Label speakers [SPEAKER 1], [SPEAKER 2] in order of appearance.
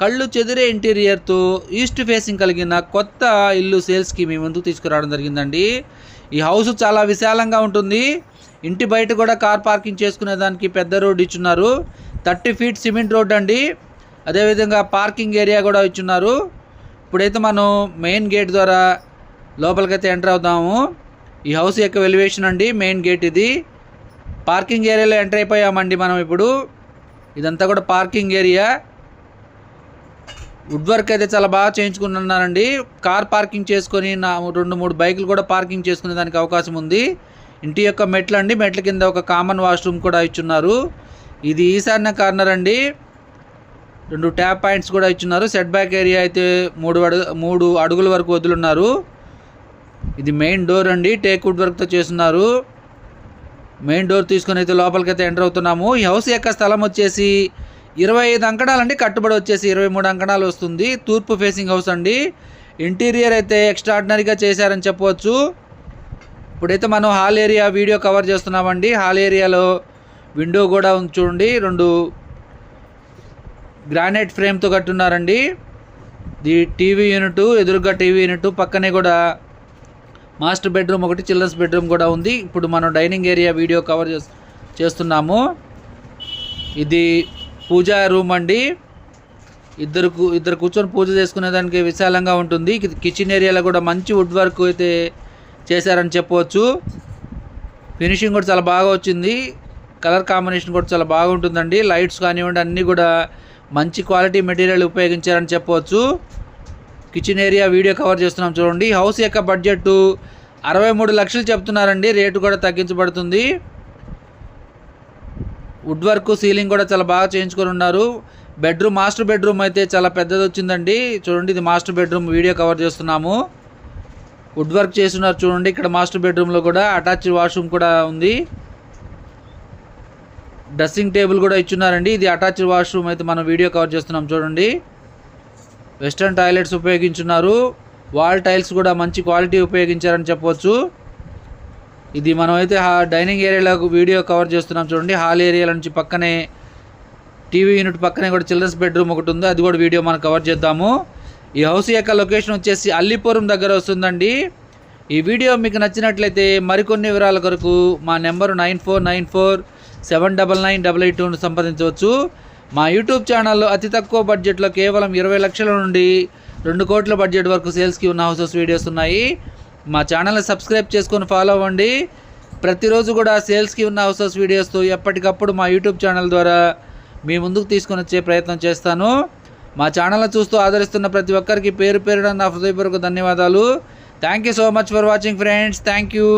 [SPEAKER 1] కళ్ళు చెదిరే ఇంటీరియర్తో east facing కలిగిన కొత్త ఇల్లు సేల్స్కి మీ ముందుకు తీసుకురావడం జరిగిందండి. ఈ హౌస్ చాలా విశాలంగా ఉంటుంది. ఇంటి బయట కూడా కార్ పార్కింగ్ చేసుకునే దానికి పెద్ద రోడ్ ఇచ్చున్నారు. థర్టీ ఫీట్ సిమెంట్ రోడ్ అండి. అదేవిధంగా పార్కింగ్ ఏరియా కూడా ఇచ్చున్నారు. ఇప్పుడైతే మనం మెయిన్ గేట్ ద్వారా లోపలికైతే ఎంటర్ అవుతాము. ఈ హౌస్ యొక్క వెలివేషన్ అండి మెయిన్ గేట్ ఇది. పార్కింగ్ ఏరియాలో ఎంటర్ అయిపోయామండి మనం ఇప్పుడు. ఇదంతా కూడా పార్కింగ్ ఏరియా వుడ్ వర్క్ అయితే చాలా బాగా చేయించుకున్నానండి. కార్ పార్కింగ్ చేసుకొని నా రెండు మూడు బైకులు కూడా పార్కింగ్ చేసుకునే దానికి అవకాశం ఉంది. ఇంటి యొక్క మెట్లు అండి. మెట్ల కింద ఒక కామన్ వాష్రూమ్ కూడా ఇచ్చున్నారు. ఇది ఈశాన్య కార్నర్ అండి. రెండు ట్యాప్ పాయింట్స్ కూడా ఇచ్చున్నారు. సెట్ బ్యాక్ ఏరియా అయితే మూడు అడుగు మూడు అడుగుల వరకు వదులున్నారు. ఇది మెయిన్ డోర్ అండి. టేక్ వుడ్ వర్క్తో చేస్తున్నారు. మెయిన్ డోర్ తీసుకొని అయితే లోపలికి అయితే ఎంటర్ అవుతున్నాము. ఈ హౌస్ యొక్క స్థలం వచ్చేసి ఇరవై ఐదు అంకణాలండి కట్టుబడి వచ్చేసి ఇరవై మూడు అంకణాలు వస్తుంది. తూర్పు ఫేసింగ్ హౌస్ అండి. ఇంటీరియర్ అయితే ఎక్స్ట్రాడినరీగా చేశారని చెప్పవచ్చు. ఇప్పుడైతే మనం హాల్ ఏరియా వీడియో కవర్ చేస్తున్నామండి. హాల్ ఏరియాలో విండో కూడా చూడండి. రెండు గ్రానైట్ ఫ్రేమ్తో కట్టున్నారండి. ది టీవీ యూనిట్ ఎదురుగా టీవీ యూనిట్ పక్కనే కూడా మాస్టర్ బెడ్రూమ్ ఒకటి చిల్డ్రన్స్ బెడ్రూమ్ కూడా ఉంది. ఇప్పుడు మనం డైనింగ్ ఏరియా వీడియో కవర్ చేస్తున్నాము. ఇది పూజా రూమ్ అండి. ఇద్దరు ఇద్దరు కూర్చొని పూజ చేసుకునేదానికి విశాలంగా ఉంటుంది. కిచెన్ ఏరియాలో కూడా మంచి వుడ్ వర్క్ అయితే చేశారని చెప్పవచ్చు. ఫినిషింగ్ కూడా చాలా బాగా వచ్చింది. కలర్ కాంబినేషన్ కూడా చాలా బాగుంటుందండి. లైట్స్ కానివ్వండి అన్నీ కూడా మంచి క్వాలిటీ మెటీరియల్ ఉపయోగించారని చెప్పవచ్చు. కిచెన్ ఏరియా వీడియో కవర్ చేస్తున్నాం చూడండి. హౌస్ యొక్క బడ్జెట్ అరవై మూడు లక్షలు చెప్తున్నారండి. రేటు కూడా తగ్గించబడుతుంది. వుడ్ వర్క్ సీలింగ్ కూడా చాలా బాగా చేయించుకొని ఉన్నారు. బెడ్రూమ్ మాస్టర్ బెడ్రూమ్ అయితే చాలా పెద్దది వచ్చిందండి. చూడండి ఇది మాస్టర్ బెడ్రూమ్ వీడియో కవర్ చేస్తున్నాము. వుడ్ వర్క్ చేస్తున్నారు చూడండి ఇక్కడ మాస్టర్ బెడ్రూమ్లో కూడా అటాచ్డ్ వాష్రూమ్ కూడా ఉంది. డ్రెస్సింగ్ టేబుల్ కూడా ఇచ్చున్నారండి. ఇది అటాచ్డ్ వాష్రూమ్ అయితే మనం వీడియో కవర్ చేస్తున్నాం చూడండి. వెస్ట్రన్ టాయిలెట్స్ ఉపయోగించున్నారు. వాల్ టైల్స్ కూడా మంచి క్వాలిటీ ఉపయోగించారని చెప్పవచ్చు ఇది మనమైతే డైనింగ్ ఏరియాలో వీడియో కవర్ చేస్తున్నాం చూడండి. హాల్ ఏరియాల నుంచి పక్కనే టీవీ యూనిట్ పక్కనే కూడా చిల్డ్రన్స్ బెడ్రూమ్ ఒకటి ఉంది. అది కూడా వీడియో మనం కవర్ చేద్దాము. ఈ హౌస్ యొక్క లొకేషన్ వచ్చేసి అల్లిపురం దగ్గర వస్తుందండి. ఈ వీడియో మీకు నచ్చినట్లయితే మరికొన్ని వివరాల కొరకు మా number nine four nine four seven double nine double eight టూను సంప్రదించవచ్చు. మా యూట్యూబ్ ఛానల్లో అతి తక్కువ బడ్జెట్లో కేవలం ఇరవై లక్షల నుండి రెండు కోట్ల బడ్జెట్ వరకు సేల్స్కి ఉన్న హౌసెస్ వీడియోస్ ఉన్నాయి. మా ఛానల్ని సబ్స్క్రైబ్ చేసుకొని ఫాలో అవ్వండి. ప్రతిరోజు కూడా సేల్స్కి ఉన్న హౌసెస్ వీడియోస్తో ఎప్పటికప్పుడు మా యూట్యూబ్ ఛానల్ ద్వారా మీ ముందుకు తీసుకొని వచ్చే ప్రయత్నం చేస్తాను. మా ఛానల్ని చూస్తూ ఆదరిస్తున్న ప్రతి ఒక్కరికి పేరు పేరున నా హృదయపూర్వక ధన్యవాదాలు. Thank you so much for watching friends. Thank you